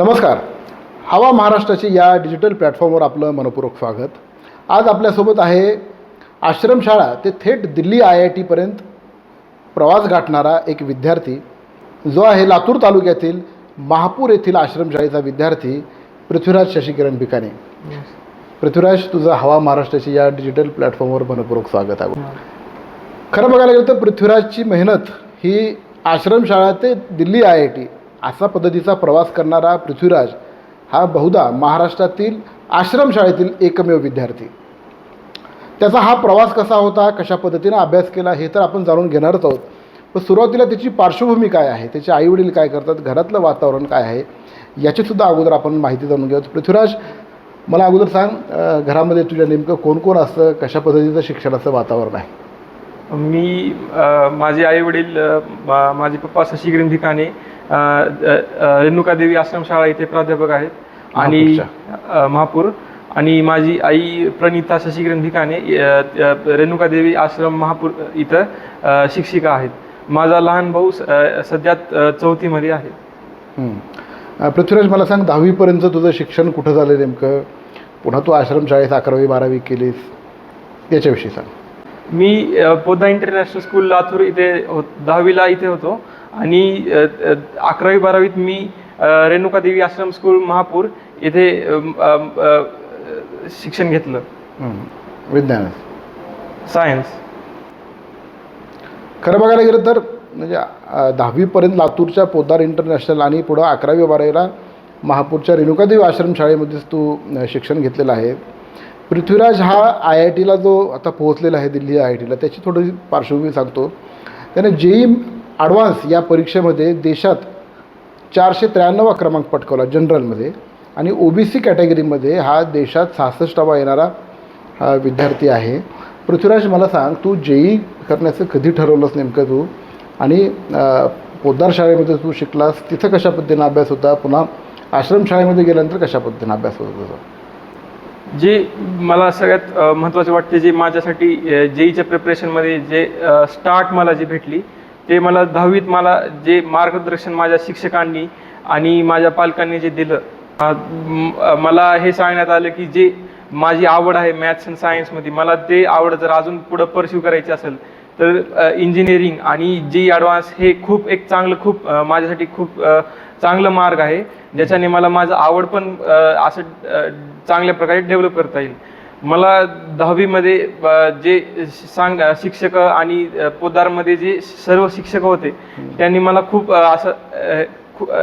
नमस्कार. हवा महाराष्ट्राची या डिजिटल प्लॅटफॉर्मवर आपलं मनपूर्वक स्वागत. आज आपल्यासोबत आहे आश्रमशाळा ते थेट दिल्ली आय आय टीपर्यंत प्रवास गाठणारा एक विद्यार्थी. जो आहे लातूर तालुक्यातील महापूर येथील आश्रमशाळेचा विद्यार्थी पृथ्वीराज शशिकिरण बिकाने पृथ्वीराज तुझं हवा महाराष्ट्राची या डिजिटल प्लॅटफॉर्मवर मनपूर्वक स्वागत आहे. खरं बघायला गेलं तर पृथ्वीराजची मेहनत ही आश्रमशाळा ते दिल्ली आय आय टी असा पद्धतीचा प्रवास करणारा पृथ्वीराज हा बहुधा महाराष्ट्रातील आश्रमशाळेतील एकमेव विद्यार्थी. त्याचा हा प्रवास कसा होता कशा पद्धतीनं अभ्यास केला हे तर आपण जाणून घेणारच आहोत. पण सुरुवातीला त्याची पार्श्वभूमी काय आहे? त्याचे आईवडील काय करतात? घरातलं वातावरण काय आहे? याचीसुद्धा अगोदर आपण माहिती जाणून घेऊ पृथ्वीराज मला अगोदर सांग घरामध्ये तुझ्या नेमकं कोण कोण असतं? कशा पद्धतीचं शिक्षणाचं वातावरण आहे. मी माझे आई वडील माझे पप्पा अ, अ, रेणुकादेवी आश्रमशाळा इथे प्राध्यापक आहेत. आणि महापूर. आणि माझी आई प्रणिता अ, अ, रेणुकादेवी आश्रम महापूर इथं शिक्षिका आहेत. माझा लहान भाऊ स- अ, सध्यात अ, चौथीमध्ये आहे. हं. पृथ्वीराज मला सांग दहावीपर्यंत तुझं शिक्षण कुठं झालं नेमकं? पुन्हा तू आश्रमशाळेत अकरावी बारावी केलीस? याच्याविषयी सांग. मी अ, पोद्दा इंटरनॅशनल स्कूल लातूर इथे हो दहावीला इथे होतो. आणि अकरावी बारावीत मी अ, रेणुकादेवी आश्रम स्कूल महापूर अ, शिक्षण घेतलं. विज्ञान. सायन्स. खरं बघायला गेलं तर म्हणजे दहावीपर्यंत लातूरच्या पोद्दार इंटरनॅशनल आणि पुढं अकरावी बारावीला महापूरच्या रेणुकादेवी आश्रमशाळेमध्येच तू शिक्षण घेतलेलं आहे. पृथ्वीराज हा आय आय टीला जो आता पोहोचलेला आहे दिल्ली आय आय टीला त्याची थोडी पार्श्वभूमी सांगतो. त्याने जेई ॲडव्हान्स या परीक्षेमध्ये देशात चारशे त्र्याण्णवा क्रमांक पटकावला जनरलमध्ये आणि ओ बी सी कॅटेगरीमध्ये हा देशात सहासष्टावा येणारा विद्यार्थी आहे. पृथ्वीराज मला सांग तू जेई करण्याचं कधी ठरवलंस नेमकं तू? आणि पोद्दार शाळेमध्ये तू शिकलास तिथं कशा पद्धतीनं अभ्यास होता? पुन्हा आश्रमशाळेमध्ये गेल्यानंतर कशा पद्धतीनं अभ्यास होत होता? जे मला सगळ्यात महत्त्वाचे वाटते जे माझ्यासाठी जेईच्या प्रिपरेशनमध्ये जे स्टार्ट मला जी भेटली ते मला दहावीत मला जे मार्गदर्शन माझ्या शिक्षकांनी आणि माझ्या पालकांनी जे दिलं मला हे सांगण्यात आलं की जे माझी आवड आहे मॅथ्स अँड सायन्समध्ये मला ते आवड जर अजून पुढं परस्यू करायची असेल तर इंजिनिअरिंग आणि जे ॲडव्हान्स हे खूप एक चांगलं खूप माझ्यासाठी खूप चांगलं मार्ग आहे. ज्याच्याने मला माझं आवड पण असं चांगल्या प्रकारे डेव्हलप करता येईल. मला दहावीमध्ये जे सांग शिक्षक आणि अ, पोद्दारमध्ये जे सर्व शिक्षक होते त्यांनी मला खूप असं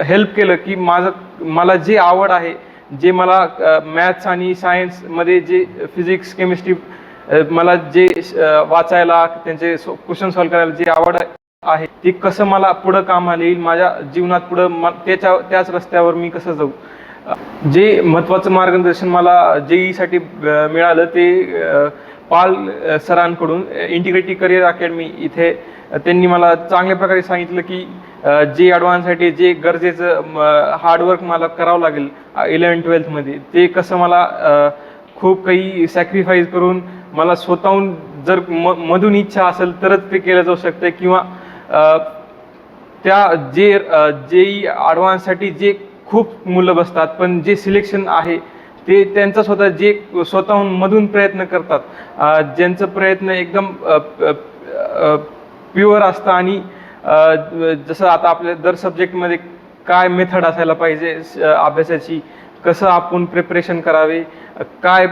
हेल्प केलं की माझं मला जे आवड आहे जे मला मॅथ्स आणि सायन्समध्ये जे फिजिक्स केमिस्ट्री मला जे वाचायला त्यांचे क्वेश्चन सॉल्व करायला जे आवड आहे ते कसं मला पुढं कामाला येईल माझ्या जीवनात पुढं म- त्याच्या त्याच रस्त्यावर मी कसं जाऊ? जे महत्त्वाचं मार्गदर्शन मला जेईसाठी मिळालं ते पाल सरांकडून इंटिग्रेटी करिअर अकॅडमी इथे त्यांनी मला चांगल्या प्रकारे सांगितलं की जे ॲडव्हान्ससाठी जे गरजेचं हार्डवर्क मला करावं लागेल इलेवन ट्वेल्थमध्ये ते कसं मला खूप काही सॅक्रिफाईस करून मला स्वतःहून जर म मधून इच्छा असेल तरच ते केलं जाऊ शकतं किंवा त्या जे जेई ॲडव्हान्ससाठी जे खूप मुलं बसतात पण जे सिलेक्शन आहे ते त्यांचा स्वतः जे स्वतःहून मधून प्रयत्न करतात. ज्यांचं प्रयत्न एकदम प्युअर असतं आणि जसं आता आपल्या दर सब्जेक्टमध्ये काय मेथड असायला पाहिजे अभ्यासाची कसं आपण प्रिपरेशन करावे काय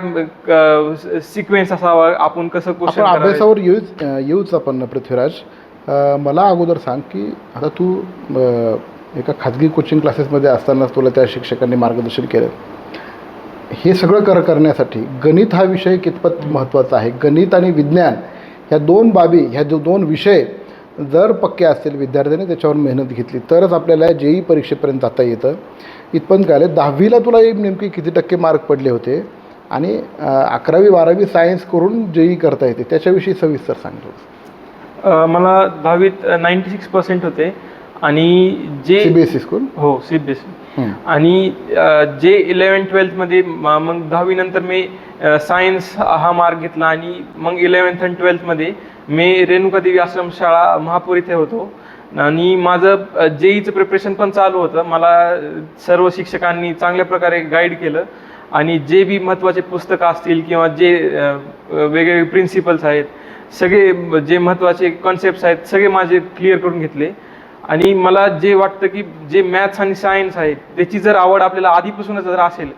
सिक्वेन्स असावा आपण कसं क्वेश्चन अभ्यासावर येऊच येऊच आपण पृथ्वीराज. मला अगोदर सांग की आता तू एका खाजगी कोचिंग क्लासेसमध्ये असतानाच तुला त्या शिक्षकांनी मार्गदर्शन केलं. हे सगळं कर करण्यासाठी गणित हा विषय कितपत महत्त्वाचा आहे? गणित आणि विज्ञान ह्या दोन बाबी ह्या जो दोन विषय जर पक्के असतील विद्यार्थ्यांनी त्याच्यावर मेहनत घेतली तरच आपल्याला जेई परीक्षेपर्यंत जाता येतं. इथपर्यंत काय आलं? दहावीला तुला नेमके किती टक्के मार्क पडले होते? आणि अकरावी बारावी सायन्स करून जेई करता येते. त्याच्याविषयी सविस्तर सांगतो मला दहावीत नाईन्टी सिक्स पर्सेंट होते. आणि जे C B S E school हो सी बी एस हं. आणि जे इलेवन ट्वेल्थमध्ये मग दहावीनंतर मी सायन्स हा मार्ग घेतला आणि मग इलेवन्थ आणि ट्वेल्थमध्ये मी रेणुकादेवी आश्रमशाळा महापूर इथे होतो. आणि माझं जेईचं प्रिपरेशन पण चालू होतं. मला सर्व शिक्षकांनी चांगल्या प्रकारे गाईड केलं. आणि जे बी महत्त्वाचे पुस्तकं असतील किंवा जे वेगवेगळे प्रिन्सिपल्स आहेत सगळे जे महत्त्वाचे कॉन्सेप्ट्स आहेत सगळे माझे क्लिअर करून घेतले. आणि मला जे वाटतं की जे मॅथ्स आणि सायन्स आहेत त्याची जर आवड आपल्याला आधीपासूनच जर असेल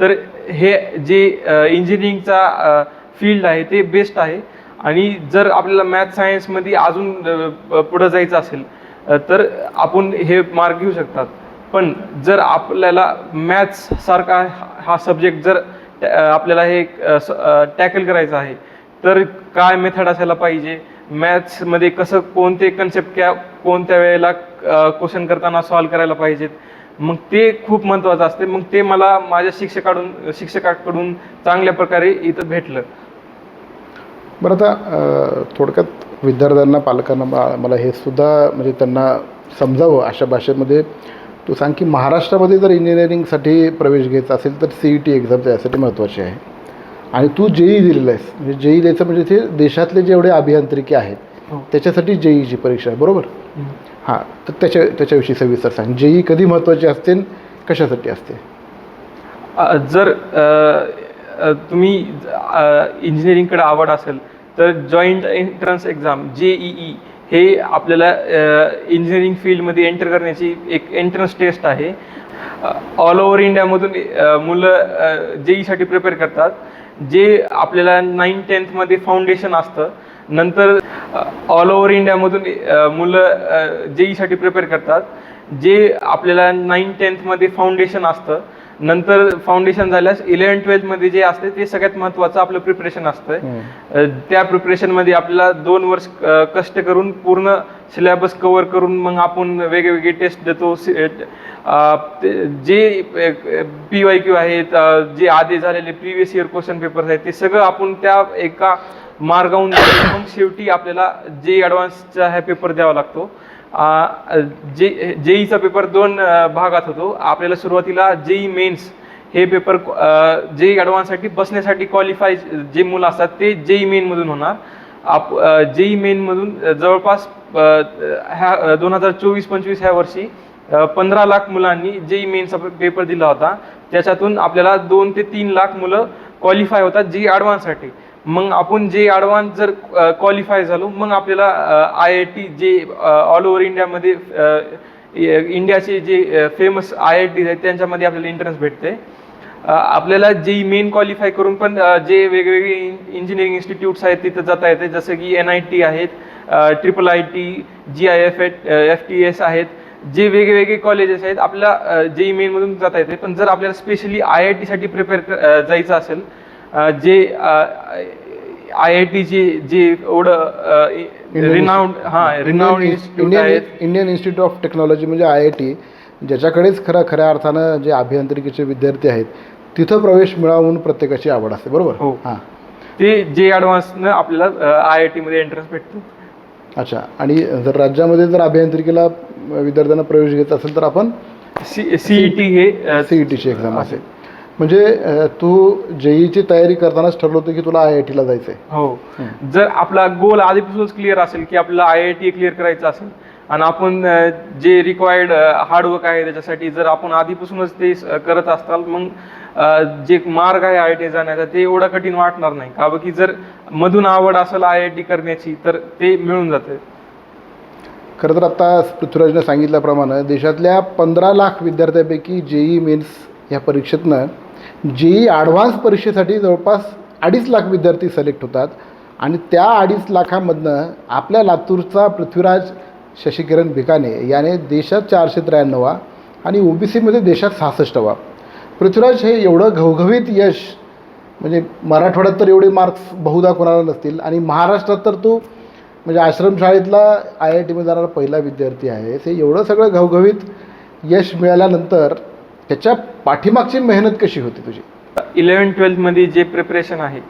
तर हे जे इंजिनिअरिंगचा फील्ड आहे ते बेस्ट आहे. आणि जर आपल्याला मॅथ सायन्समध्ये अजून पुढं जायचं असेल तर आपण हे मार्ग घेऊ शकतात. पण जर आपल्याला मॅथ्स सारखा हा सब्जेक्ट जर आपल्याला हे टॅकल करायचं आहे तर काय मेथड असायला पाहिजे? मॅथ्समध्ये कसं कोणते कन्सेप्ट क्या कोणत्या वेळेला क्वेश्चन करताना सॉल्व करायला पाहिजेत? मग ते खूप महत्त्वाचं असते. मग ते मला माझ्या शिक्षकाकडून शिक्षकाकडून चांगल्या प्रकारे इथं भेटलं. बरं आता थोडक्यात विद्यार्थ्यांना पालकांना मला हे सुद्धा म्हणजे त्यांना समजावं अशा भाषेमध्ये. तू सांग की महाराष्ट्रामध्ये जर इंजिनिअरिंगसाठी प्रवेश घ्यायचा असेल तर सी ई टी एक्झाम त्यासाठी महत्त्वाची आहे. आणि तू जेई दिलेलं आहेस. म्हणजे जेई द्यायचं म्हणजे ते देशातले जेवढे अभियांत्रिकी आहेत हो. त्याच्यासाठी जेईची परीक्षा आहे बरोबर? हां तर त्याच्या त्याच्याविषयी सविस्तर सांग. जेई कधी महत्त्वाची असते कशासाठी असते? जर तुम्ही इंजिनिअरिंगकडे आवड असेल तर joint entrance exam J E हे आपल्याला इंजिनिअरिंग फील्डमध्ये एंटर करण्याची एक एंट्रन्स टेस्ट आहे. ऑल ओव्हर इंडियामधून मुलं जेईसाठी प्रिपेअर करतात. जे आपल्याला नाईन टेन्थमध्ये फाउंडेशन असतं नंतर ऑल ओव्हर इंडियामधून मुलं जेईसाठी प्रिपेअर करतात. जे आपल्याला नाईन टेन्थमध्ये फाउंडेशन असतं नंतर फाउंडेशन झाल्यास इलेवन ट्वेल्थमध्ये जे असते ते सगळ्यात महत्त्वाचं आपलं प्रिपरेशन असतं त्या प्रिपरेशनमध्ये आपल्याला दोन वर्ष कष्ट करून पूर्ण सिलेबस कवर करून मग आपण वेगवेगळे टेस्ट देतो. जे पी वाय क्यू आहेत जे आधी झालेले प्रिव्हियस इयर क्वेश्चन पेपर्स आहेत ते सगळं आपण त्या एका मार्गाहून मग शेवटी आपल्याला जे ॲडव्हान्सचा हा पेपर द्यावा लागतो. जे जेईचा पेपर दोन भागात होतो. आपल्याला सुरुवातीला जेई मेन्स हे पेपर जेई ॲडव्हान्ससाठी बसण्यासाठी क्वालिफाय जे मुलं असतात ते जेई मेनमधून होणार. आप जेई मेनमधून जवळपास ह्या दोन हजार चोवीस पंचवीस ह्या वर्षी पंधरा लाख मुलांनी जेई मेनचा पेपर दिला होता. त्याच्यातून आपल्याला दोन ते तीन लाख मुलं क्वालिफाय होतात जेई ॲडव्हान्ससाठी मग आपण जे ॲडव्हान्स जर क्वालिफाय झालो मग आपल्याला आय आय टी जे ऑल ओव्हर इंडियामध्ये इंडियाचे जे फेमस आय आय टी आहेत त्यांच्यामध्ये आपल्याला एंट्रन्स भेटते. आपल्याला जे मेन क्वालिफाय करून पण जे वेगवेगळे इंजिनिअरिंग इन्स्टिट्यूट्स आहेत तिथं जाता येते. जसं की एन आय टी आहेत triple I T G I F eight F T S आहेत जे वेगवेगळे कॉलेजेस आहेत आपल्याला जे मेनमधून जाता येते. पण जर आपल्याला स्पेशली आय आय टीसाठी प्रिपेअर जायचं असेल जे आय आय टीचे जे एवढं रिनाऊंड हां रिनाऊंड इन्स्टिट्यूट आहेत. इंडियन इन्स्टिट्यूट ऑफ टेक्नॉलॉजी म्हणजे आय आय टी ज्याच्याकडेच खरं खऱ्या अर्थानं जे अभियांत्रिकीचे विद्यार्थी आहेत तिथं प्रवेश मिळावा म्हणून प्रत्येकाची आवड असते बरोबर? हो. हां. ते जे ॲडव्हान्सनं आपल्याला आय आय टीमध्ये एंट्रन्स भेटतो. अच्छा. आणि जर राज्यामध्ये जर अभियांत्रिकीला विद्यार्थ्यांना प्रवेश घ्यायचा असेल तर आपण? सी ई टी हे अ, सी ई टीची एक्झाम असेल. म्हणजे तू जेईची तयारी करतानाच ठरलं होतं की तुला आय आय टीला जायचं आहे हो. जर आपला गोल आधीपासूनच क्लिअर असेल की आपल्याला आय आय टी क्लिअर करायचं असेल आणि आपण जे रिक्वायर्ड हार्डवर्क आहे त्याच्यासाठी जर आपण आधीपासूनच ते करत असताल मग जे मार्ग आहे आय आय टी जाण्याचा ते एवढं कठीण वाटणार नाही. का की जर मधून आवड असेल आय आय टी करण्याची तर ते मिळून जाते. खरं तर आत्ता पृथ्वीराजने सांगितल्याप्रमाणे देशातल्या पंधरा लाख विद्यार्थ्यांपैकी जेई मेन्स या परीक्षेतनं जी ॲडव्हान्स परीक्षेसाठी जवळपास अडीच लाख विद्यार्थी सिलेक्ट होतात. आणि त्या अडीच लाखामधनं आपल्या लातूरचा पृथ्वीराज शशिकिरण भिकाने याने देशात चारशे त्र्याण्णवा आणि ओ बी सीमध्ये देशात सहासष्टवा. पृथ्वीराज हे एवढं घवघवीत यश म्हणजे मराठवाड्यात तर एवढे मार्क्स बहुधा कोणाला नसतील. आणि महाराष्ट्रात तर तो म्हणजे आश्रमशाळेतला आय आय टीमध्ये जाणारा पहिला विद्यार्थी आहे. हे एवढं सगळं घवघवीत यश मिळाल्यानंतर त्याच्या पाठीमागची मेहनत कशी होती तुझी? इलेवन ट्वेल्थमध्ये जे प्रिपरेशन आहे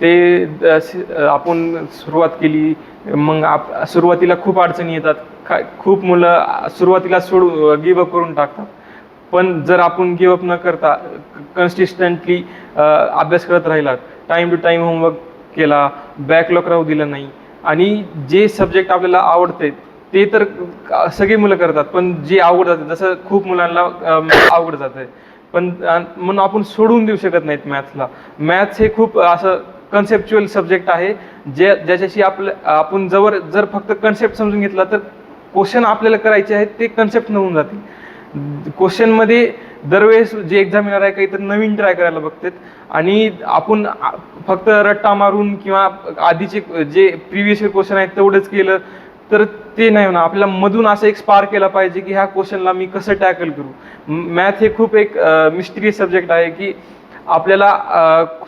ते आपण सुरुवात केली. मग आप सुरुवातीला खूप अडचणी येतात. काय खूप मुलं सुरुवातीला सोड गिवअप करून टाकतात. पण जर आपण गिवअप न करता कन्सिस्टंटली अभ्यास करत राहिलात टाईम टू टाईम होमवर्क केला बॅकलॉक राहू दिला नाही. आणि जे सब्जेक्ट आपल्याला आवडते ते तर सगळी मुलं करतात पण जे अवघड जातं जसं खूप मुलांना अं, अवघड जातं. पण म्हणून आपण सोडून देऊ शकत नाहीत मॅथ्सला मॅथ्स हे खूप असं कन्सेप्च्युअल सब्जेक्ट आहे जे ज्याच्याशी आपलं आपण जवळ जर फक्त कन्सेप्ट समजून घेतला तर क्वेश्चन आपल्याला करायचे आहेत ते कन्सेप्ट होऊन जातील. क्वेश्चनमध्ये दरवेळेस जे एक्झामिनर आहे काहीतरी नवीन ट्राय करायला बघतात. आणि आपण फक्त रट्टा मारून किंवा आधीचे जे प्रिव्हियस क्वेश्चन आहेत तेवढंच केलं तर ते नाही होणार. आपल्याला मधून असं एक स्पार्क केला पाहिजे की ह्या क्वेश्चनला मी कसं टॅकल करू? मॅथ हे खूप एक मिस्ट्री सब्जेक्ट आहे की आपल्याला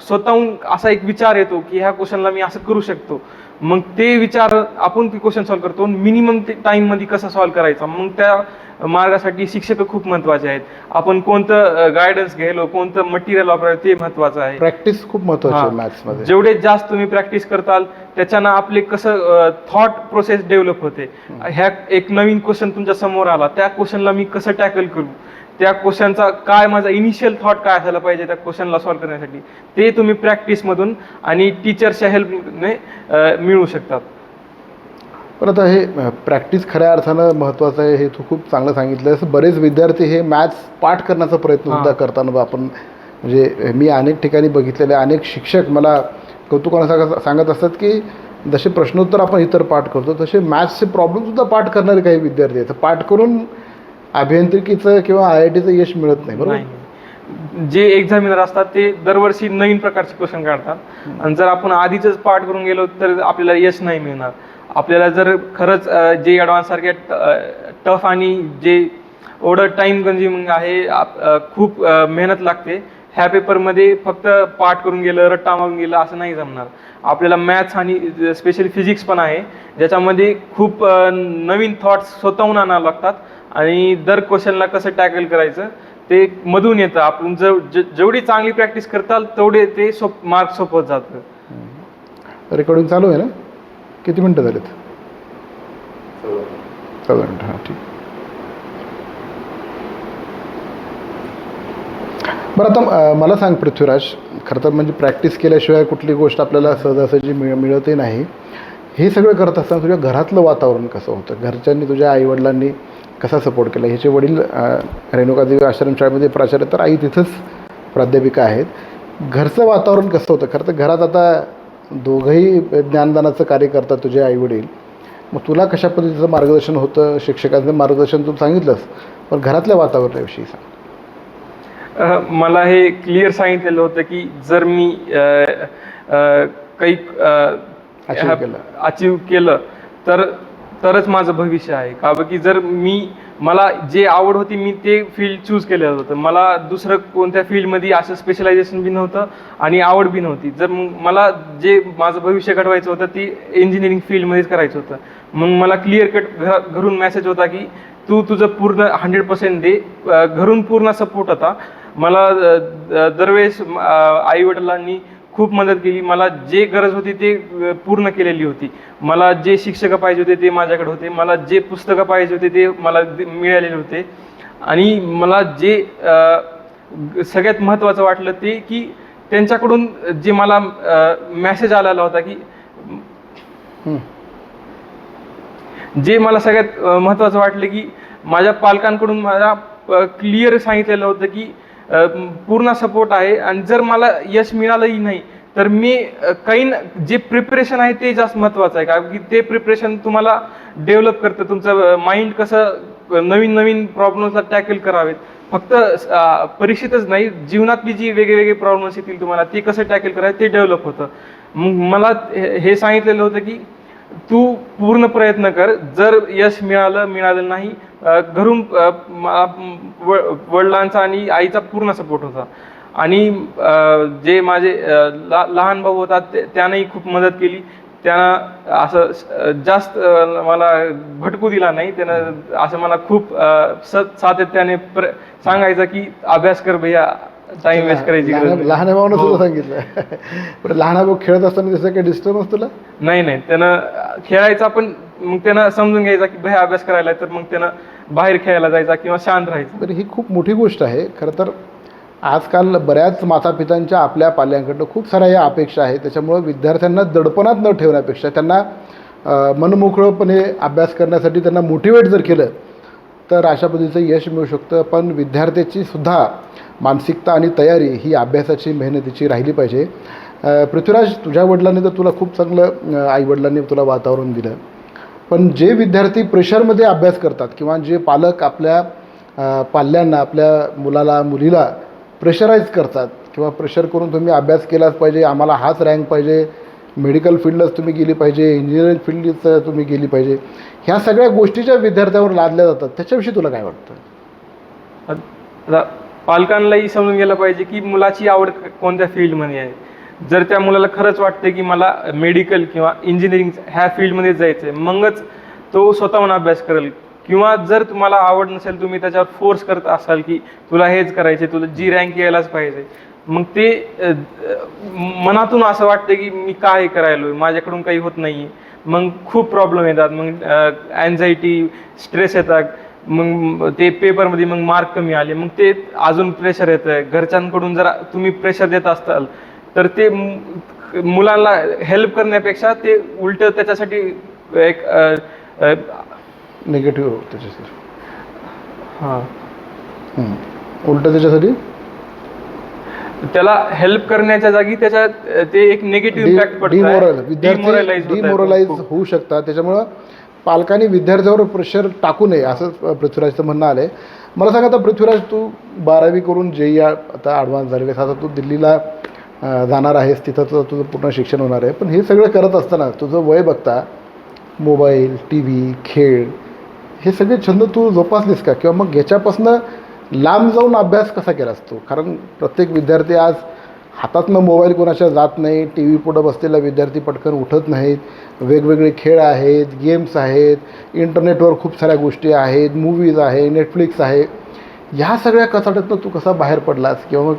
स्वतःहून असा एक विचार येतो की ह्या क्वेश्चनला मी असं करू शकतो. मग ते विचार आपण ते क्वेश्चन सॉल्व्ह करतो. मिनिमम ते टाईममध्ये कसा सॉल्व्ह करायचा? मग त्या मार्गासाठी शिक्षक खूप महत्त्वाचे आहेत. आपण कोणतं गायडन्स घ्यायलो कोणतं मटेरियल वापरायचं ते महत्त्वाचं आहे. प्रॅक्टिस खूप महत्वाची जेवढे जास्त तुम्ही प्रॅक्टिस करताल त्याच्यानं आपले कसं थॉट प्रोसेस डेव्हलप होते. ह्या एक नवीन क्वेश्चन तुमच्यासमोर आला. त्या क्वेश्चनला मी कसं टॅकल करू? त्या क्वेश्चनचा काय माझा इनिशियल थॉट काय असायला पाहिजे त्या क्वेश्चनला सॉल्व्ह करण्यासाठी? ते तुम्ही प्रॅक्टिसमधून आणि टीचरच्या हेल्पने मिळवू शकतात. पण आता हे प्रॅक्टिस खऱ्या अर्थानं महत्त्वाचं आहे हे तू खूप चांगलं सांगितलं असं बरेच विद्यार्थी हे मॅथ्स पाठ करण्याचा प्रयत्न सुद्धा. करताना आपण. म्हणजे मी अनेक ठिकाणी बघितलेले अनेक शिक्षक मला कौतुकानं सांगत सांगत असतात की जसे प्रश्नोत्तर आपण इतर पाठ करतो तसे मॅथ्सचे प्रॉब्लेमसुद्धा पाठ करणारे काही विद्यार्थी आहेत. पाठ करून अभियांत्रिकीचं किंवा आय आय टीचं यश मिळत नाही बरोबर? नाही. जे एक्झामिनर असतात ते दरवर्षी नवीन प्रकारचे क्वेश्चन काढतात. आणि जर आपण आधीच पाठ करून गेलो तर आपल्याला यश नाही मिळणार. आपल्याला जर खरंच जे ॲडव्हान्स सारख्या टफ आणि जे एवढं टाइम कन्झ्युमिंग आहे खूप मेहनत लागते. ह्या पेपरमध्ये फक्त पाठ करून गेलं रट्टा मारून गेलं असं नाही जमणार. आपल्याला मॅथ्स आणि स्पेशली फिजिक्स पण आहे. ज्याच्यामध्ये खूप नवीन थॉट्स स्वतःहून आणावं लागतात. आणि दर क्वेश्चनला कसं टॅकल करायचं ते मधून येतं. आपण जव जेवढी चांगली प्रॅक्टिस करताल तेवढे ते सोप मार्क सोपत जातं. रेकॉर्डिंग चालू आहे ना? किती मिनटं झालेत? चौदा मिनटं. हां ठीक. बरं आता मला सांग पृथ्वीराज खरं तर म्हणजे प्रॅक्टिस केल्याशिवाय कुठली गोष्ट आपल्याला सहजासहजी मिळ मिळतही नाही. हे सगळं करत असताना तुझ्या घरातलं वातावरण कसं होतं? घरच्यांनी तुझ्या आईवडिलांनी कसा सपोर्ट केला? ह्याचे वडील रेणुकादेवी आश्रमशाळेमध्ये प्राचार्य तर आई तिथंच प्राध्यापिका आहेत. घरचं वातावरण कसं होतं? खरं तर घरात आता दोघंही ज्ञानदानाचं कार्य करतात तुझे आईवडील. मग तुला कशा पद्धतीचं मार्गदर्शन होतं? शिक्षकांचं मार्गदर्शन तू सांगितलंस पण घरातल्या वातावरणाविषयी सांग. मला हे क्लिअर सांगितलेलं होतं की जर मी काही केलं. अचीव केलं तर तरच माझं भविष्य आहे. का की जर मी मला जे आवड होती मी ते फील्ड चूज केलेलं होतं. मला दुसरं कोणत्या फील्डमध्ये असं स्पेशलायझेशन बी नव्हतं आणि आवड बी नव्हती. जर मग मला जे माझं भविष्य घडवायचं होतं ती इंजिनिअरिंग फील्डमध्येच करायचं होतं. मग मला क्लिअर कट घरा घरून मेसेज होता की तू तुझं पूर्ण हंड्रेड पर्सेंट दे. घरून पूर्ण सपोर्ट होता. मला दरवेळेस आई वडिलांनी खूप मदत केली. मला जे गरज होती ते पूर्ण केलेली होती. मला जे शिक्षक पाहिजे होते ते माझ्याकडे होते. मला जे पुस्तकं पाहिजे होते ते मला मिळालेले होते. आणि मला जे सगळ्यात महत्त्वाचं वाटलं ते की त्यांच्याकडून जे मला मेसेज आलेला होता की. जे मला सगळ्यात महत्त्वाचं वाटलं की माझ्या पालकांकडून मला क्लिअर सांगितलेलं होतं की पूर्ण सपोर्ट आहे. आणि जर मला यश मिळालंही नाही तर मी काही न- जे प्रिपरेशन आहे ते जास्त महत्त्वाचं आहे. कारण की ते प्रिपरेशन तुम्हाला डेव्हलप करतं. तुमचं माइंड कसं नवीन नवीन प्रॉब्लेम्सला टॅकल करावेत. फक्त परीक्षेतच नाही जीवनातली जी वेगवेगळे प्रॉब्लेम्स येतील तुम्हाला ते कसं टॅकल करायचं ते डेव्हलप होतं. मग मला हे हे सांगितलेलं होतं की तू पूर्ण प्रयत्न कर. जर यश मिळालं मिळालं नाही घरून व- वडिलांचा आणि आईचा पूर्ण सपोर्ट होता. आणि जे माझे ला लहान भाऊ होता ते- त्यानेही खूप मदत केली. त्यानं असं जास्त मला भटकू दिला नाही. त्यानं असं मला खूप स- सातत्याने प्र सांगायचं की अभ्यास कर भैया टाइम वेस्ट करायची गरज लहान नाही. लहान भावानं हो. सुद्धा सांगितलं पण लहान भाऊ खेळत असताना त्याचा काही डिस्टर्बन्स तुला? नाही नाही. त्यानं खेळायचा पण मग त्यानं समजून घ्यायचा की भय अभ्यास करायला आहे, तर मग त्यानं बाहेर खेळायला जायचा किंवा शांत राहायचं. तर ही खूप मोठी गोष्ट आहे. खरं तर आजकाल बऱ्याच मातापितांच्या आपल्या पाल्यांकडनं खूप साऱ्या या अपेक्षा आहेत. त्याच्यामुळं विद्यार्थ्यांना दडपणात न ठेवण्यापेक्षा त्यांना अ, मनमोकळंपणे अभ्यास करण्यासाठी त्यांना मोटिवेट जर केलं तर अशा पद्धतीचं यश मिळू शकतं. पण विद्यार्थ्याची सुद्धा मानसिकता आणि तयारी ही अभ्यासाची मेहनतीची राहिली पाहिजे. पृथ्वीराज तुझ्या वडिलांनी तर तुला खूप चांगलं आईवडिलांनी तुला वातावरण दिलं. पण जे विद्यार्थी प्रेशरमध्ये अभ्यास करतात किंवा जे पालक आपल्या पाल्यांना आपल्या मुलाला मुलीला प्रेशराईज करतात किंवा प्रेशर करून तुम्ही अभ्यास केलाच पाहिजे आम्हाला हाच रँक पाहिजे मेडिकल फील्डलाच तुम्ही गेली पाहिजे इंजिनिअरिंग फील्डच तुम्ही गेली पाहिजे ह्या सगळ्या गोष्टीच्या विद्यार्थ्यावर लादल्या जातात. त्याच्याविषयी तुला काय वाटतं? पालकांनाही समजून गेलं पाहिजे की मुलाची आवड कोणत्या फील्डमध्ये आहे. जर त्या मुलाला खरंच वाटतं की मला मेडिकल किंवा इंजिनिअरिंग ह्या फील्डमध्ये जायचं आहे मगच तो स्वतःहून अभ्यास करेल. किंवा जर तुम्हाला आवड नसेल तुम्ही त्याच्यावर फोर्स करत असाल की तुला हेच करायचे तुला जी रँक यायलाच पाहिजे मग ते मनातून असं वाटतं की मी काय करायलो माझ्याकडून काही होत नाही मग खूप प्रॉब्लेम येतात मग अँझायटी स्ट्रेस येतात. मग ते पेपरमध्ये मग मार्क कमी आले. मग ते अजून प्रेशर येतं घरच्यांकडून जर तुम्ही प्रेशर देत असाल तर ते मुलांना हेल्प करण्यापेक्षा ते उलट त्याच्यासाठी एक निगेटिव्ह त्याच्यासाठी हां. हं. उलटं त्याच्यासाठी? त्याला हेल्प करण्याच्या जागी त्याच्यात अ, ते एक निगेटिव्ह इम्पॅक्ट विद्यार्थी डिमोरलाइज होऊ शकतात. त्याच्यामुळं पालकांनी विद्यार्थ्यावर प्रेशर टाकू नये असं पृथ्वीराजचं म्हणणं आलं आहे मला सांगा आता पृथ्वीराज तू बारावी करून जे या आता ॲडव्हान्स झालेले आहेस. आता तू दिल्लीला जाणार आहेस. तिथं तुझं तुझं पूर्ण शिक्षण होणार आहे. पण हे सगळं करत असताना तुझं वय बघता मोबाईल टी व्ही खेळ हे सगळे छंद तू जोपासलीस का? किंवा मग याच्यापासून लांब जाऊन अभ्यास कसा केलास तू? कारण प्रत्येक विद्यार्थी आज हातातनं मोबाईल कोणाच्या जात नाही टी व्ही पुढं बसलेला विद्यार्थी पटकन उठत नाहीत वेगवेगळे खेळ आहेत गेम्स आहेत इंटरनेटवर खूप साऱ्या गोष्टी आहेत मूवीज आहे नेटफ्लिक्स आहे. ह्या सगळ्या कचाट्यातनं तू कसा बाहेर पडलास? किंवा मग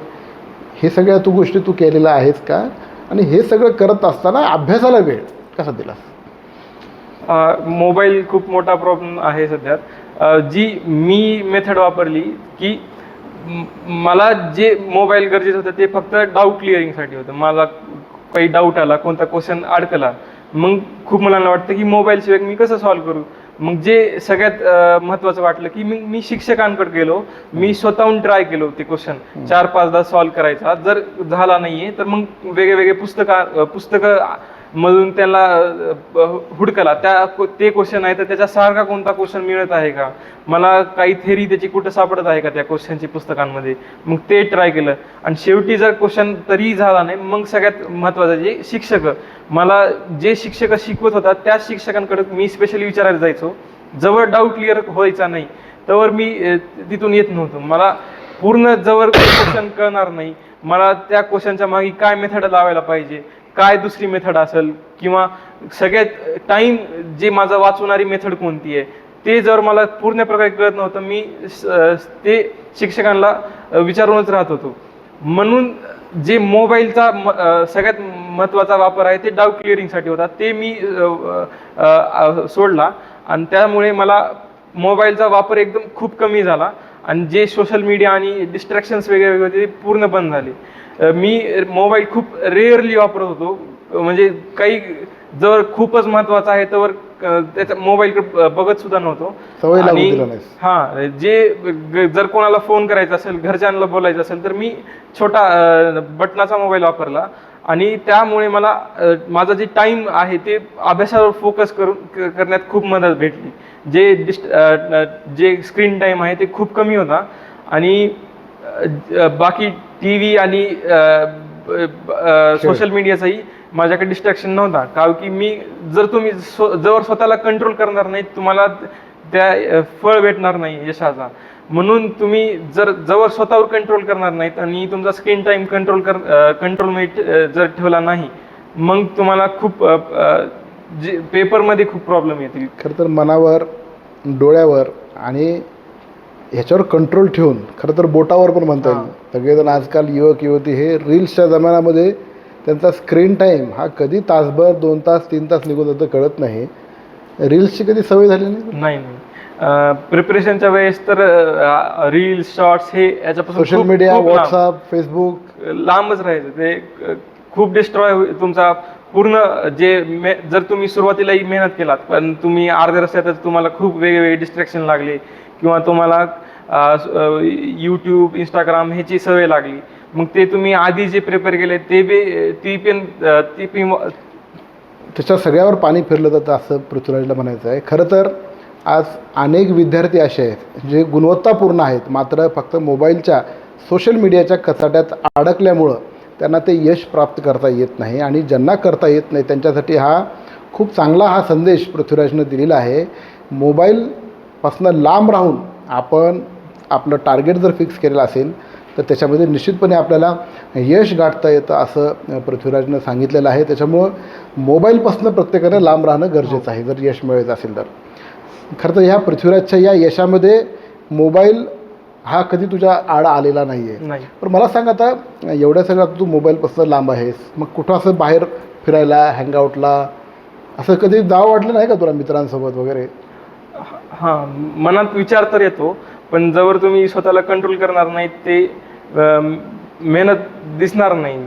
हे सगळ्या तू गोष्टी तू केलेल्या आहेस का? आणि हे सगळं करत असताना अभ्यासाला वेळ कसा दिलास? मोबाईल खूप मोठा प्रॉब्लेम आहे सध्या जी मी मेथड वापरली की मला जे मोबाईल गरजेचं होतं ते फक्त डाऊट क्लिअरिंगसाठी होतं. मला काही डाऊट आला कोणता क्वेश्चन अडकला मग खूप मुलांना वाटतं की मोबाईल शिवाय मी कसं सॉल्व्ह करू? मग जे सगळ्यात महत्त्वाचं वाटलं की मी मी शिक्षकांकडे गेलो मी स्वतःहून ट्राय केलो ते क्वेश्चन चार पाचदा सॉल्व्ह करायचा. जर झाला नाहीये तर मग वेगळे वेगळे पुस्तका पुस्तकं मधून त्याला हुडकला. त्या ते क्वेश्चन आहे तर त्याच्या सारखा कोणता क्वेश्चन मिळत आहे का? मला काही थेरी त्याची कुठं सापडत आहे का त्या क्वेश्चनची पुस्तकांमध्ये? मग ते ट्राय केलं. आणि शेवटी जर क्वेश्चन तरी झाला नाही मग सगळ्यात महत्त्वाचं जे शिक्षक. मला जे शिक्षक शिकवत होता त्या शिक्षकांकडे मी स्पेशली विचारायला जायचो. जवळ डाऊट क्लिअर व्हायचा नाही. तवर मी तिथून येत नव्हतो. मला पूर्ण जवळ क्वेश्चन कळणार नाही. मला त्या क्वेश्चनच्या मागे काय मेथड लावायला पाहिजे? काय दुसरी मेथड असेल? किंवा सगळ्यात टाईम जे माझा वाचवणारी मेथड कोणती आहे? ते जर मला पूर्ण प्रकारे कळत नव्हतं मी स- ते शिक्षकांना विचारूनच राहत होतो. म्हणून जे मोबाईलचा म- सगळ्यात महत्त्वाचा वापर आहे ते डाऊट क्लिअरिंगसाठी होता. ते मी सोडला आणि त्यामुळे मला मोबाईलचा वापर एकदम खूप कमी झाला आणि जे सोशल मीडिया आणि डिस्ट्रॅक्शन्स वगैरे वगैरे ते पूर्ण बंद झाले. मी मोबाईल खूप रेअरली वापरत होतो. म्हणजे काही जर खूपच महत्त्वाचं आहे तर त्याच्या मोबाईलकडे बघत सुद्धा नव्हतो. आणि हा जे जर कोणाला फोन करायचा असेल घरच्यांना बोलायचं असेल तर मी छोटा बटनाचा मोबाईल वापरला. आणि त्यामुळे मला माझा जे टाइम आहे ते अभ्यासावर फोकस करून करण्यात खूप मदत भेटली. जे डिस्ट जे स्क्रीन टाइम आहे ते खूप कमी होता. आणि बाकी टी व्ही आणि सोशल मीडियाचाही माझ्याकडे डिस्ट्रॅक्शन नव्हता. कारण की मी जर तुम्ही जवळ स्वतःला कंट्रोल करणार नाही तुम्हाला त्या फळ भेटणार नाही यशाचा. म्हणून तुम्ही जर जवळ स्वतःवर कंट्रोल करणार नाहीत आणि तुमचा स्क्रीन टाइम कंट्रोल कर कंट्रोल जर ठेवला नाही मग तुम्हाला खूप जे पेपरमध्ये खूप प्रॉब्लेम येतील. खरं तर मनावर डोळ्यावर आणि ह्याच्यावर कंट्रोल ठेवून खरं तर बोटावर पण म्हणता येईल. सगळेजण आजकाल युवक युवती हे रील्सच्या जमान्यामध्ये त्यांचा स्क्रीन टाईम हा कधी तासभर दोन तास तीन तास निघून जातं कळत नाही. रील्सची कधी सवय झाली नाही? नाही नाही. प्रिपरेशनच्या वेळेस तर रील्स शॉर्ट्स हे याच्यापासून सोशल मीडिया. व्हॉट्सअप फेसबुक लांबच राहायचं. ते खूप डिस्ट्रॉय तुमचा पूर्ण जे मे जर तुम्ही सुरुवातीलाही मेहनत केलात पण तुम्ही अर्ध्या रस्त्यातच तुम्हाला खूप वेगवेगळे डिस्ट्रॅक्शन लागले. किंवा तुम्हाला यूट्यूब इंस्टाग्राम ह्याची सवय लागली. मग ते तुम्ही आधी जे प्रिपेअर केले ते बी ती पण ती पण त्याच्या सगळ्यावर पाणी फिरलं जातं असं पृथ्वीराजला म्हणायचं आहे. खरं तर आज अनेक विद्यार्थी असे आहेत जे गुणवत्तापूर्ण आहेत मात्र फक्त मोबाईलच्या सोशल मीडियाच्या कचाट्यात अडकल्यामुळं त्यांना ते यश प्राप्त करता येत नाही आणि ज्यांना करता येत नाही त्यांच्यासाठी हा खूप चांगला हा संदेश पृथ्वीराजनं दिलेला आहे. मोबाईल मोबाईलपासनं लांब राहून आपण आपलं टार्गेट जर फिक्स केलेलं असेल तर त्याच्यामध्ये निश्चितपणे आपल्याला यश गाठता येतं असं पृथ्वीराजनं सांगितलेलं आहे. त्याच्यामुळं मोबाईलपासून प्रत्येकानं लांब राहणं गरजेचं आहे जर यश मिळवायचं असेल तर. खरं तर ह्या पृथ्वीराजच्या या यशामध्ये मोबाईल हा कधी तुझ्या आड आलेला नाही. आहे पण मला सांग आता एवढ्या सगळ्या तू मोबाईलपासून लांब आहेस मग कुठं असं बाहेर फिरायला हँगआउटला असं कधी जावं वाटलं नाही का तुला मित्रांसोबत वगैरे? हां मनात विचार तर येतो पण जवळ तुम्ही स्वतःला कंट्रोल करणार नाही ते अं, मेहनत दिसणार नाही.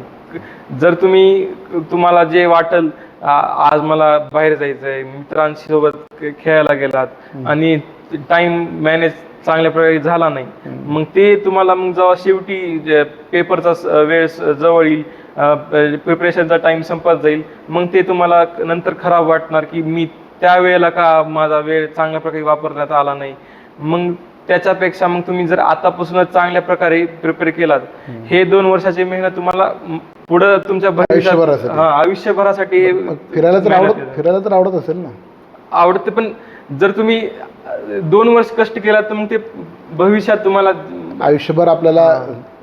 जर तुम्ही तुम्हाला जे वाटेल आ- आज मला बाहेर जायचं आहे मित्रांशी सोबत खेळायला गेलात आणि टाइम मॅनेज चांगल्या प्रकारे झाला नाही मग ते तुम्हाला मग जेव्हा शेवटी पेपरचा वेळ स- जवळ येईल प्रिपरेशनचा टाइम संपत जाईल मग ते तुम्हाला नंतर खराब वाटणार की मी त्या वेळेला का माझा वेळ चांगल्या प्रकारे वापरण्यात आला नाही? मग त्याच्यापेक्षा मग तुम्ही जर आतापासूनच चांगल्या प्रकारे प्रिपेअर केलात हे दोन वर्षाची मेहनत तुम्हाला पुढं तुमच्या आयुष्यभरासाठी. हा आयुष्यभरासाठी फिरायला तर आवडत. फिरायला तर आवडत असेल ना. आवडते पण जर तुम्ही दोन वर्ष कष्ट केलात तर मग ते भविष्यात तुम्हाला आयुष्यभर आपल्याला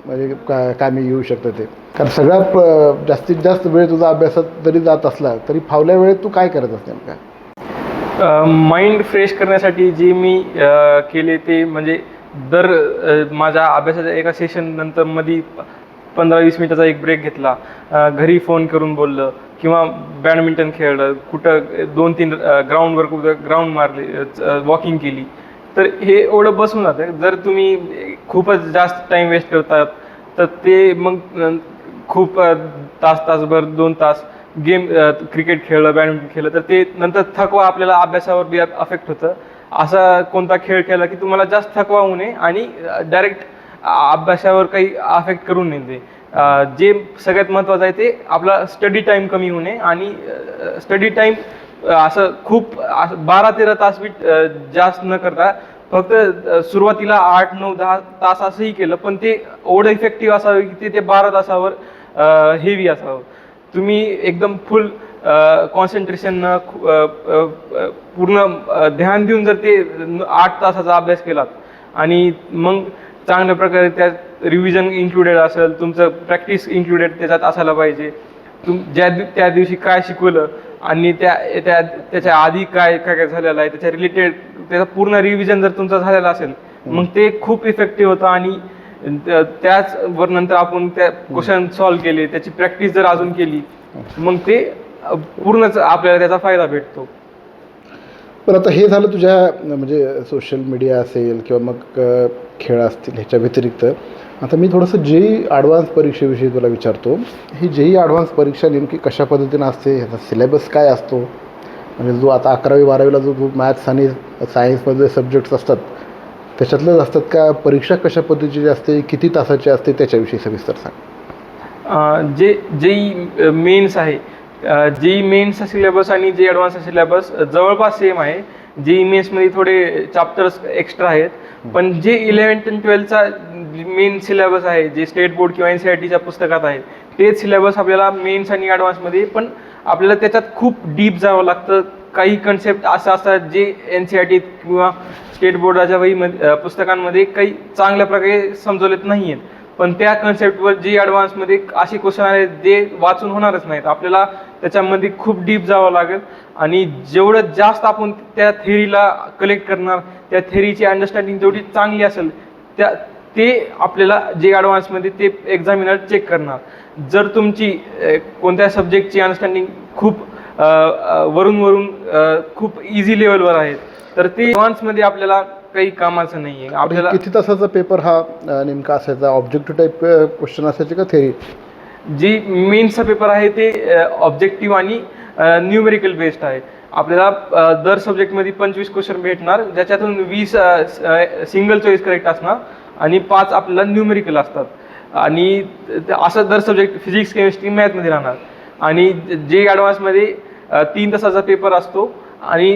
म्हणजे का कामी येऊ शकतं ते. कारण सगळ्यात जास्तीत जास्त वेळ तुझा अभ्यासात जरी जात असला तरी फावल्या वेळेत तू काय करत असते नेमका माइंड फ्रेश करण्यासाठी जे मी केले ते म्हणजे दर माझ्या अभ्यासाच्या एका सेशन नंतर मध्ये पंधरा वीस मिनिटाचा एक ब्रेक घेतला. घरी फोन करून बोललं किंवा बॅडमिंटन खेळलं कुठं दोन तीन ग्राउंडवर कुठं ग्राउंड मारले वॉकिंग केली. तर हे एवढं बसून जातं जर तुम्ही खूपच जास्त टाईम वेस्ट करतात तर ते मग खूप तास तासभर दोन तास गेम क्रिकेट खेळलं बॅडमिंटन खेळलं तर ते नंतर थकवा आपल्याला अभ्यासावर बी अफेक्ट होतं. असा कोणता खेळ खेळला की तुम्हाला जास्त थकवा होऊ नये आणि डायरेक्ट अभ्यासावर काही अफेक्ट करू नये ते. जे सगळ्यात महत्त्वाचं आहे ते आपला स्टडी टाईम कमी होणे आणि स्टडी टाईम असं खूप असं बारा तेरा तास बी जास्त न करता फक्त सुरुवातीला आठ नऊ दहा तास असंही केलं पण ते एवढं इफेक्टिव्ह असावं की ते ते बारा तासावर हेवी असावं. तुम्ही एकदम फुल कॉन्सन्ट्रेशन पूर्ण ध्यान देऊन जर ते आठ तासाचा अभ्यास केलात आणि मग चांगल्या प्रकारे त्यात रिव्हिजन इन्क्लुडेड असेल तुमचं प्रॅक्टिस इन्क्लुडेड त्याच्यात असायला पाहिजे. तुम ज्या दिव- त्या दिवशी काय शिकवलं आणि त्या त्या त्याच्या आधी काय काय काय झालेलं आहे त्याच्या रिलेटेड त्याचा पूर्ण रिव्हिजन जर तुमचा झालेला असेल मग ते खूप इफेक्टिव्ह होतं आणि त्याच वर नंतर आपण त्या क्वेश्चन सॉल्व्ह केले त्याची प्रॅक्टिस जर अजून केली मग ते पूर्णच आपल्याला त्याचा फायदा भेटतो. पण आता हे झालं तुझ्या म्हणजे सोशल मीडिया असेल किंवा मग खेळ असतील ह्याच्या व्यतिरिक्त आता मी थोडंसं जेई ॲडव्हान्स परीक्षेविषयी तुला विचारतो. ही जेई ॲडव्हान्स परीक्षा नेमकी कशा पद्धतीनं असते? ह्याचा सिलेबस काय असतो? म्हणजे जो आता अकरावी बारावीला जो जो मॅथ्स आणि सायन्समध्ये सब्जेक्ट्स असतात त्याच्यातलंच असतात का? परीक्षा कशा पद्धतीची असते? किती तासाची असते? त्याच्याविषयी सविस्तर सांग. जे जे मेन्स आहे जेई मेन्सचा सिलेबस आणि जे ॲडव्हान्सचा सिलेबस जवळपास सेम आहे. जेई मेन्समध्ये थोडे चॅप्टर्स एक्स्ट्रा आहेत. पण जे इलेव्हन्थ अँड ट्वेल्थचा मेन सिलेबस आहे जे स्टेट बोर्ड किंवा एन सी आय टीच्या पुस्तकात आहे तेच सिलेबस आपल्याला मेन्स आणि ॲडव्हान्समध्ये पण आपल्याला त्याच्यात खूप डीप जावं लागतं. काही कन्सेप्ट असं असतात जे एन सी आय टीत किंवा स्टेट बोर्डाच्या वहीमध्ये पुस्तकांमध्ये काही चांगल्या प्रकारे समजवलेत नाही आहेत पण त्या कन्सेप्टवर जे ॲडव्हान्समध्ये असे क्वेश्चन आहेत जे वाचून होणारच नाहीत. आपल्याला त्याच्यामध्ये खूप डीप जावं लागेल. आणि जेवढं जास्त आपण त्या थेरीला कलेक्ट करणार त्या थेरीची अंडरस्टँडिंग जेवढी चांगली असेल त्या ते आपल्याला जे ॲडव्हान्समध्ये ते एक्झामिनर चेक करणार. जर तुमची कोणत्या सब्जेक्टची अंडरस्टँडिंग खूप वरून वरून खूप इझी लेवलवर आहेत तर ते ॲडव्हान्समध्ये आपल्याला काही कामाचं नाही आहे आपल्याला किती तासाचा पेपर हा अ, नेमका असायचा? ऑब्जेक्टिव्ह टाईप क्वेश्चन असायचे का थेरी जी मेन्सचा पेपर आहे ते ऑब्जेक्टिव्ह आणि न्यूमेरिकल बेस्ड आहे. आपल्याला अ, दर सब्जेक्टमध्ये पंचवीस क्वेश्चन भेटणार ज्याच्यातून वीस सिंगल चॉईस करेक्ट असणार आणि पाच आपल्याला न्यूमेरिकल असतात. आणि ते- असं दर सब्जेक्ट फिजिक्स केमिस्ट्री मॅथमध्ये राहणार. आणि जे ॲडव्हान्समध्ये तीन तासाचा पेपर असतो आणि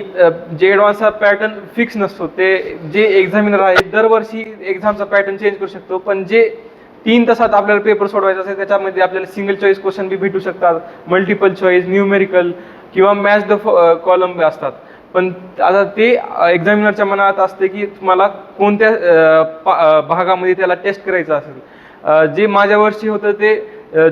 जे ॲडव्हान्सचा पॅटर्न फिक्स नसतो ते जे एक्झामिनर आहे दरवर्षी एक्झामचा पॅटर्न चेंज करू शकतो. पण जे तीन तासात आपल्याला पेपर सोडवायचा असेल त्याच्यामध्ये आपल्याला सिंगल चॉईस क्वेश्चन बी भेटू शकतात. मल्टिपल चॉईस न्यूमेरिकल किंवा मॅच द कॉलम असतात. पण आता ते एक्झामिनरच्या मनात असते की तुम्हाला कोणत्या पा- भागामध्ये त्याला टेस्ट करायचं असेल. जे माझ्या वर्षी होतं ते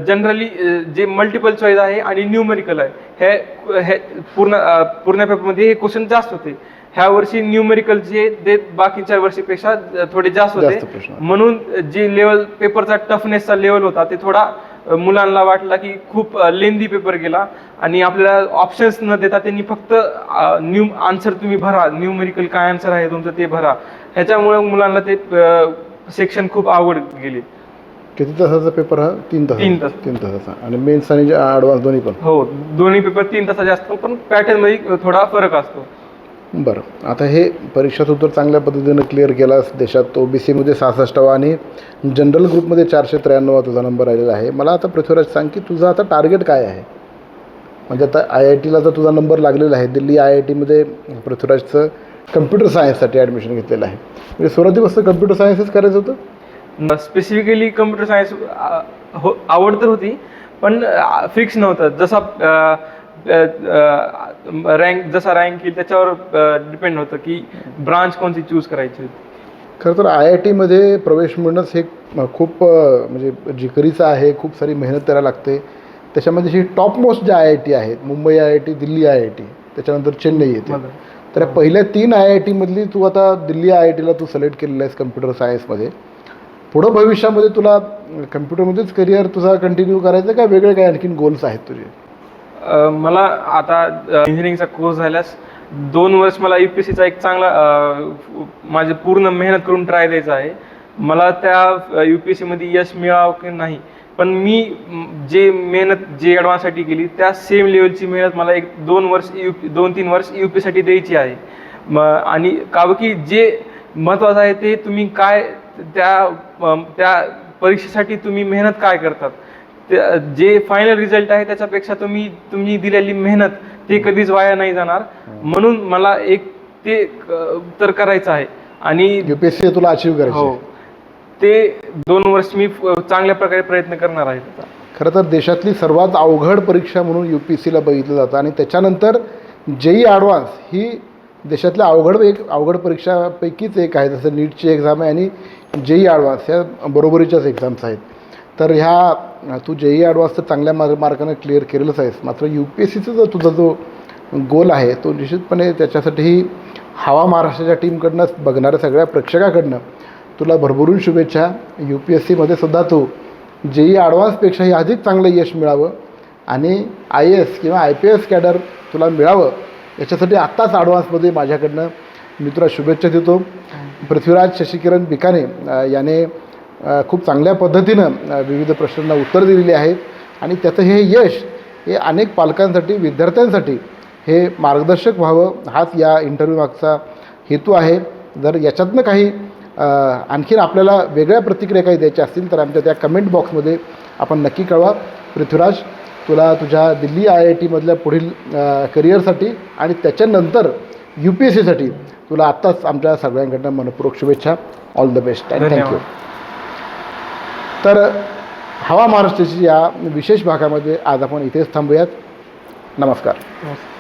जनरली जे मल्टिपल चॉईस आहे आणि न्यूमेरिकल आहे हे हे पूर्ण पूर्ण पेपरमध्ये हे क्वेश्चन जास्त होते. ह्या वर्षी न्यूमेरिकल जे ते बाकीच्या वर्षीपेक्षा थोडे जास्त होते. म्हणून जे लेवल पेपरचा टफनेसचा लेवल होता ते थोडा मुलांना वाटला की खूप लेंदी पेपर गेला. आणि आपल्याला ऑप्शन्स न देता त्यांनी फक्त न्यू आन्सर तुम्ही भरा. न्यूमेरिकल काय आन्सर आहे तुमचं ते भरा. ह्याच्यामुळे मुलांना ते सेक्शन खूप आवड गेले. किती तासाचा पेपर हा? तीन तास. तीन तास. तीन तासाचा. आणि मेन्स आणि ॲडव्हान्स दोन्ही पण? हो दोन्ही पेपर तीन तासाचे असतो पण पॅटर्नमध्ये थोडा फरक असतो. बरं. आता हे परीक्षाचं उत्तर चांगल्या पद्धतीनं क्लिअर केलास देशात ओ बी सीमध्ये सहासष्टावा आणि जनरल ग्रुपमध्ये चारशे त्र्याण्णवा तुझा नंबर आलेला आहे. मला आता पृथ्वीराज सांग की तुझं आता टार्गेट काय आहे? म्हणजे आता आय आय टीला तर तुझा नंबर लागलेला आहे दिल्ली आय आय टीमध्ये पृथ्वीराजचं कम्प्युटर सायन्ससाठी ॲडमिशन घेतलेलं आहे. म्हणजे सुरुवातीपासून कम्प्युटर सायन्सच करायचं होतं? स्पेसिफिकली कम्प्युटर सायन्स हो आवड तर होती पण फिक्स नव्हतं. जसा रँक जसा रँक येईल त्याच्यावर डिपेंड होतं की ब्रांच कोणती चूज करायची होती. खरं तर आय आय टीमध्ये प्रवेश मिळणंच हे खूप म्हणजे जिकरीचं आहे खूप सारी मेहनत करायला लागते. त्याच्यामध्ये जी टॉप मोस्ट ज्या आय आय टी आहेत Mumbai I I T Delhi I I T त्याच्यानंतर चेन्नई येते. तर या पहिल्या तीन आय आय टीमधली तू आता दिल्ली आय आय टीला तू सिलेक्ट केलेलं आहेस कम्प्युटर सायन्समध्ये पुढं भविष्यामध्ये तुला कम्प्युटरमध्येच करिअर तुझा कंटिन्यू करायचं का? वेगळे काय आणखीन गोल्स आहेत तुझे? मला आता इंजिनिअरिंगचा कोर्स झाल्यास दोन वर्ष मला यू पी सीचा एक चांगला माझी पूर्ण मेहनत करून ट्राय द्यायचा आहे. मला त्या यू पी सीमध्ये यश मिळावं की नाही? पण मी जे मेहनत जे ॲडव्हान्ससाठी केली त्या सेम लेवलची मेहनत मला एक दोन वर्ष यू पी दोन तीन वर्ष यू पीसाठी द्यायची आहे. म आणि का की जे महत्त्वाचं आहे ते तुम्ही काय त्या त्या परीक्षेसाठी तुम्ही मेहनत काय करतात? ते जे फायनल रिझल्ट आहे त्याच्यापेक्षा तुम्ही तुम्ही दिलेली मेहनत ते कधीच वाया नाही जाणार. म्हणून मला एक ते तर करायचं आहे. आणि यू पी एस सी तुला अचीव करायचं हो. ते दोन वर्ष मी चांगल्या प्रकारे प्रयत्न करणार आहे त्याचा. खरं तर देशातली सर्वात अवघड परीक्षा म्हणून यू पी सीला बघितलं जातं. आणि त्याच्यानंतर जेई ॲडव्हान्स ही देशातल्या अवघड एक अवघड परीक्षापैकीच एक आहे. जसं नीटची एक्झाम आहे आणि जे ई ॲडवान्स ह्या बरोबरीच्याच एक्झाम्स आहेत. तर ह्या तू जे ई ॲडवान्स तर चांगल्या मार्ग मार्कानं क्लिअर केलेलंच आहेस. मात्र यू पी एस सीचा जो तुझा जो गोल आहे तो निश्चितपणे त्याच्यासाठीही हवा महाराष्ट्राच्या टीमकडनं बघणाऱ्या सगळ्या प्रेक्षकाकडनं तुला भरभरून शुभेच्छा. यू पी एस सीमध्ये सुद्धा तू जे ई ॲडव्हान्सपेक्षाही अधिक चांगलं यश मिळावं आणि आय एस किंवा आय पी एस कॅडर तुला मिळावं याच्यासाठी आत्ताच ॲडव्हान्समध्ये माझ्याकडनं मी तुला शुभेच्छा देतो. पृथ्वीराज शशिकिरण बिकाने याने खूप चांगल्या पद्धतीनं विविध प्रश्नांना उत्तर दिलेली आहेत. आणि त्याचं हे यश हे अनेक पालकांसाठी विद्यार्थ्यांसाठी हे मार्गदर्शक व्हावं हाच या इंटरव्ह्यू मागचा हेतू आहे. जर याच्यातनं काही आणखीन आपल्याला वेगळ्या प्रतिक्रिया काही द्यायच्या असतील तर आमच्या त्या कमेंट बॉक्समध्ये आपण नक्की कळवा. पृथ्वीराज तुला तुझ्या दिल्ली आय आय टीमधल्या पुढील करिअरसाठी आणि त्याच्यानंतर यू पी एस सीसाठी तुला आत्ताच आमच्या सगळ्यांकडनं मनपूर्वक शुभेच्छा. All the best and thank you. तर हवा महाराष्ट्राची या विशेष भागामध्ये आज आपण इथेच थांबूयात. नमस्कार. नमस्कार.